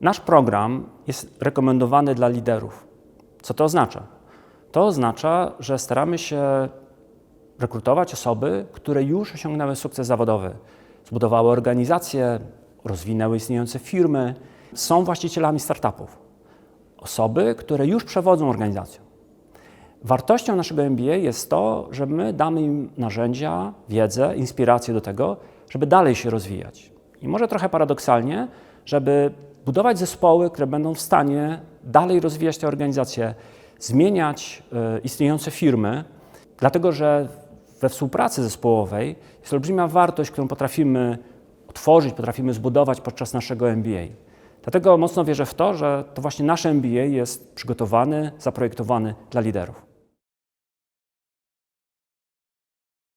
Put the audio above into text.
Nasz program jest rekomendowany dla liderów. Co to oznacza? To oznacza, że staramy się rekrutować osoby, które już osiągnęły sukces zawodowy, zbudowały organizacje, rozwinęły istniejące firmy, są właścicielami startupów. Osoby, które już przewodzą organizacją. Wartością naszego MBA jest to, że my damy im narzędzia, wiedzę, inspirację do tego, żeby dalej się rozwijać. I może trochę paradoksalnie, żeby budować zespoły, które będą w stanie dalej rozwijać te organizacje, zmieniać e, istniejące firmy, dlatego że we współpracy zespołowej jest olbrzymia wartość, którą potrafimy otworzyć, potrafimy zbudować podczas naszego MBA. Dlatego mocno wierzę w to, że to właśnie nasz MBA jest przygotowany, zaprojektowany dla liderów.